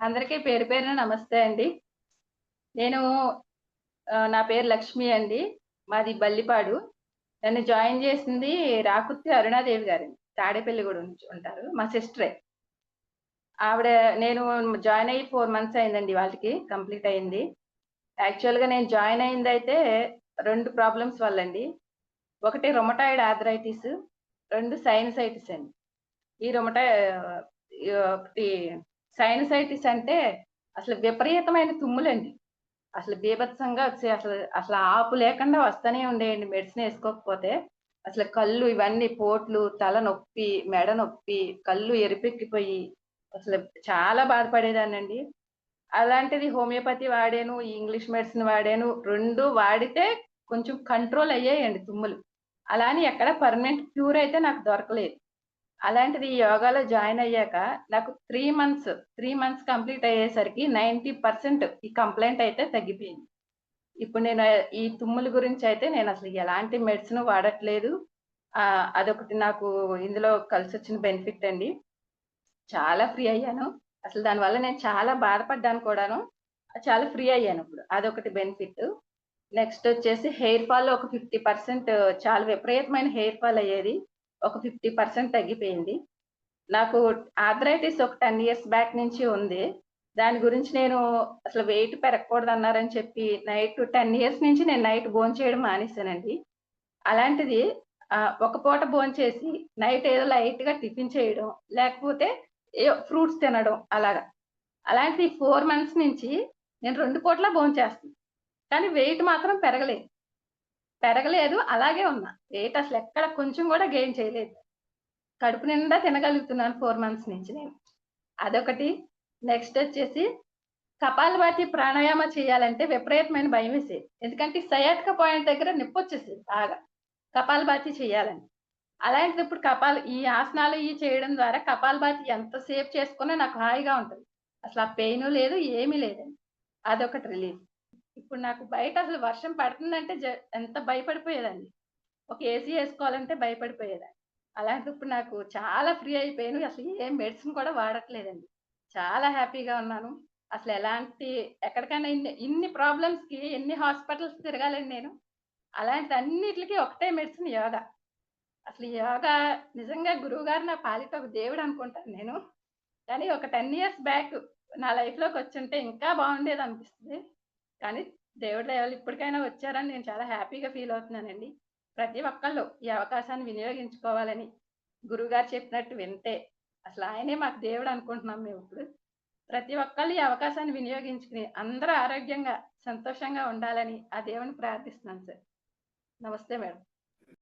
అందరికీ పేరు పేరున నమస్తే అండి. నేను నా పేరు లక్ష్మి అండి. మాది బల్లిపాడు. నన్ను జాయిన్ చేసింది రాకుర్తి అరుణాదేవి గారు. తాడేపల్లి కూడా ఉంటారు. మా సిస్టరే. ఆవిడ నేను జాయిన్ అయ్యి ఫోర్ మంత్స్ అయిందండి వాళ్ళకి కంప్లీట్ అయింది. యాక్చువల్గా నేను జాయిన్ అయింది అయితే రెండు ప్రాబ్లమ్స్ వల్ల అండి ఒకటి రొమటాయిడ్ ఆథరైటిస్ రెండు సైనసైటిస్ అండి. ఈ రొమటా ఒకటి సైనసైటిస్ అంటే అసలు విపరీతమైన తుమ్ములండి. అసలు బీభత్సంగా వచ్చి అసలు అసలు ఆపు లేకుండా వస్తూనే ఉండేయండి మెడిసిన్ వేసుకోకపోతే. అసలు కళ్ళు ఇవన్నీ పోట్లు తల నొప్పి మెడ నొప్పి కళ్ళు ఎరిపెక్కిపోయి అసలు చాలా బాధపడేదానండి అలాంటిది హోమియోపతి వాడాను ఇంగ్లీష్ మెడిసిన్ వాడాను రెండు వాడితే కొంచెం కంట్రోల్ అయ్యాయండి తుమ్ములు. అలాని ఎక్కడ పర్మనెంట్ క్యూర్ అయితే నాకు దొరకలేదు. అలాంటిది ఈ యోగాలో జాయిన్ అయ్యాక నాకు three months three months complete అయ్యేసరికి నైంటీ పర్సెంట్ ఈ కంప్లైంట్ అయితే తగ్గిపోయింది. ఇప్పుడు నేను ఈ తుమ్ముల గురించి అయితే నేను అసలు ఎలాంటి మెడిసిన్ వాడట్లేదు. అదొకటి నాకు ఇందులో కలిసి వచ్చిన బెనిఫిట్ అండి. చాలా ఫ్రీ అయ్యాను. అసలు దానివల్ల నేను చాలా బాధపడ్డాను కూడాను. చాలా ఫ్రీ అయ్యాను ఇప్పుడు. అదొకటి బెనిఫిట్ నెక్స్ట్ వచ్చేసి హెయిర్ ఫాల్ ఒక ఫిఫ్టీ పర్సెంట్ చాలా విపరీతమైన హెయిర్ ఫాల్ అయ్యేది. ఒక ఫిఫ్టీ పర్సెంట్ తగ్గిపోయింది. నాకు ఆథరైటిస్ ఒక టెన్ ఇయర్స్ బ్యాక్ నుంచి ఉంది. దాని గురించి నేను అసలు వెయిట్ పెరగకూడదు అన్నారని చెప్పి నైట్ టెన్ ఇయర్స్ నుంచి నేను నైట్ భోజనం చేయడం మానేశానండి. అలాంటిది ఒక పూట భోజనం చేసి నైట్ ఏదో లైట్గా టిఫిన్ చేయడం లేకపోతే ఫ్రూట్స్ తినడం అలాగా. అలాంటిది ఫోర్ మంత్స్ నుంచి నేను రెండు పూట్ల భోజనం చేస్తాను కానీ వెయిట్ మాత్రం పెరగలేదు. పెరగలేదు అలాగే ఉన్నా. వెయిట్ అసలు ఎక్కడ కొంచెం కూడా గెయిన్ చేయలేదు. కడుపు నిండా తినగలుగుతున్నాను ఫోర్ మంత్స్ నుంచి నేను. అదొకటి. నెక్స్ట్ వచ్చేసి కపాలభాతి ప్రాణాయామ చేయాలంటే విపరీతమైన భయం వేసేది. ఎందుకంటే సయాటిక పాయింట్ దగ్గర నొప్పి వచ్చేసేది బాగా. కపాలభాతి చేయాలని. అలాంటిది ఇప్పుడు కపాల ఈ ఆసనాలు ఇవి చేయడం ద్వారా కపాలభాతి ఎంత సేఫ్ చేసుకున్నా నాకు హాయిగా ఉంటుంది. అసలు ఆ పెయిన్ లేదు ఏమీ లేదండి. అదొకటి రిలీఫ్ ఇప్పుడు నాకు బయట అసలు వర్షం పడుతుందంటే జ- ఎంత భయపడిపోయేదండి ఒక ఏసీ వేసుకోవాలంటే భయపడిపోయేదాన్ని. అలాంటి ఇప్పుడు నాకు చాలా ఫ్రీ అయిపోయాను. అసలు ఏం మెడిసిన్ కూడా వాడట్లేదండి. చాలా హ్యాపీగా ఉన్నాను. అసలు ఎలాంటి ఎక్కడికైనా ఇన్ని ఇన్ని ప్రాబ్లమ్స్కి ఎన్ని హాస్పిటల్స్ తిరగాలండి నేను అలాంటి అన్నిటికి ఒకటే మెడిసిన్ యోగా. అసలు యోగా నిజంగా గురువు గారు నా పాలిట ఒక దేవుడు అనుకుంటాను నేను. కానీ ఒక టెన్ ఇయర్స్ బ్యాక్ నా లైఫ్లోకి వచ్చుంటే ఇంకా బాగుండేది అనిపిస్తుంది కానీ దేవుడి దయవల్ల ఇప్పటికైనా వచ్చారని నేను చాలా హ్యాపీగా ఫీల్ అవుతున్నానండి. ప్రతి ఒక్కళ్ళు ఈ అవకాశాన్ని వినియోగించుకోవాలని గురువుగారు చెప్పినట్టు వింటే అసలు ఆయనే మాకు దేవుడు అనుకుంటున్నాం మేము ఇప్పుడు. ప్రతి ఒక్కళ్ళు ఈ అవకాశాన్ని వినియోగించుకుని అందరూ ఆరోగ్యంగా సంతోషంగా ఉండాలని ఆ దేవుని ప్రార్థిస్తున్నాను సార్. నమస్తే మేడం.